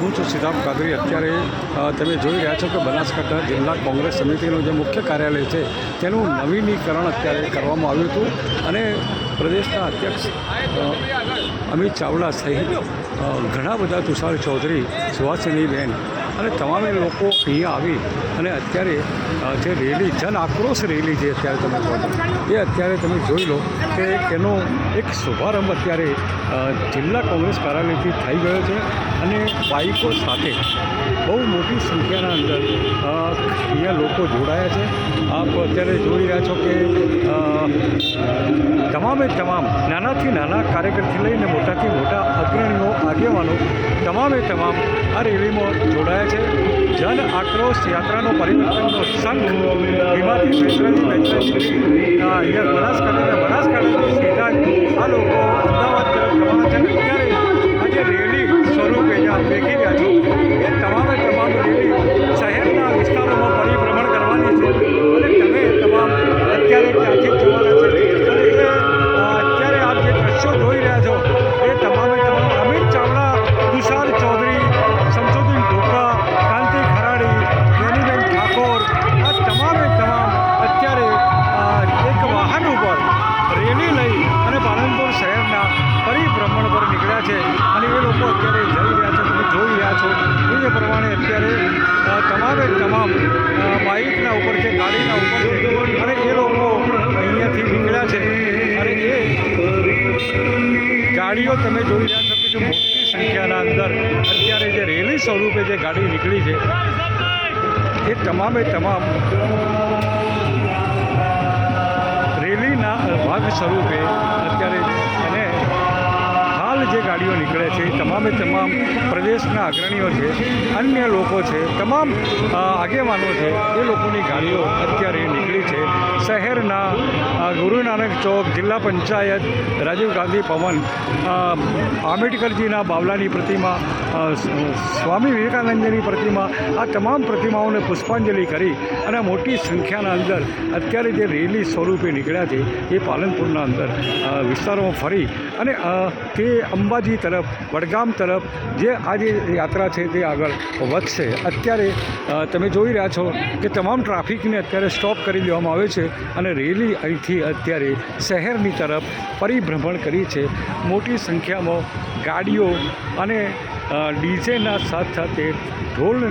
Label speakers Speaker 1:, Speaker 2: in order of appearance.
Speaker 1: હું છું સિદ્ધાર્થ કાદરી અત્યારે તમે જોઈ રહ્યા છો કે બનાસકાંઠા જિલ્લા કોંગ્રેસ સમિતિનું જે મુખ્ય કાર્યાલય છે, તેનું નવીનીકરણ અત્યારે કરવામાં આવ્યું હતું અને પ્રદેશના અધ્યક્ષ અમિત ચાવડા સહિત ઘણા બધા તુષાર ચૌધરી, સુહાસિનીબેન અને તમામે લોકો અહીંયા આવી અને અત્યારે જે રેલી, જન આક્રોશ રેલી જે અત્યારે તમે કહો એ અત્યારે તમે જોઈ લો કે એનો એક શુભારંભ અત્યારે જિલ્લા કોંગ્રેસ કાર્યાલયથી થઈ ગયો છે અને બાઇકો સાથે બહુ મોટી સંખ્યાના અંદર અહીંયા લોકો જોડાયા છે. આપ અત્યારે જોઈ રહ્યા છો કે તમામે તમામ નાનાથી નાના કાર્યકરથી લઈને મોટાથી મોટા અગ્રણીઓ, આગેવાનો તમામે તમામ આ રેલીમાં જોડાયા છે. જન આક્રોશ યાત્રાનો પરિવર્તનનો સંઘ વિમાથી બેસરાજી બેસરાજી અહીંયા બનાસકાંઠા બનાસકાંઠાથી સીધા આ લોકો રહ્યા છો. એ તમામે તમામ અમિત ચાવડા, તુષાર ચૌધરી શમસુદ્દીન ઢોકા કાંતિ ખરાડી જ્ઞાનીબેન ઠાકોર, આ તમામે તમામ અત્યારે એક વાહન ઉપર રેલી લઈ અને પાલનપુર શહેરના પરિભ્રમણ પર નીકળ્યા છે. અને એ લોકો અત્યારે જઈ રહ્યા છે, તમે જોઈ રહ્યા છો. એ પ્રમાણે અત્યારે તમામે તમામ બાઇકના ઉપર છે, ગાડીના ઉપર છે. અને એ લોકો ગાડીઓ તમે જોઈ રહ્યા છો કે જે મોટી સંખ્યાના અંદર અત્યારે જે રેલી સ્વરૂપે જે ગાડી નીકળી છે, એ તમામે તમામ રેલીના ભાગ સ્વરૂપે અત્યારે અને હાલ જે ગાડીઓ નીકળે છે, એ તમામે તમામ પ્રદેશના અગ્રણીઓ છે, અન્ય લોકો છે, તમામ આગેવાનો છે, એ લોકોની ગાડીઓ અત્યારે નીકળી છે. શહેરના ગુરુ નાનક ચોક જિલ્લા પંચાયત રાજીવ ગાંધી ભવન આંબેડકરજીના બાવલાની પ્રતિમા સ્વામી વિવેકાનંદની પ્રતિમા, આ તમામ પ્રતિમાઓને પુષ્પાંજલિ કરી અને મોટી સંખ્યાના અંદર અત્યારે જે રેલી સ્વરૂપે નીકળ્યા છે એ પાલનપુરના અંદર વિસ્તારોમાં ફરી અને તે અંબાજી તરફ, વડગામ તરફ જે આ જે યાત્રા છે તે આગળ વધશે. અત્યારે તમે જોઈ રહ્યા છો કે તમામ ટ્રાફિકને અત્યારે સ્ટોપ કરી દેવામાં આવે છે અને રેલી અહીંથી અત્યારે શહેરની તરફ પરિભ્રમણ કરી છે. મોટી સંખ્યામાં ગાડીઓ અને ડીજેના સાથ સાથે ઢોલ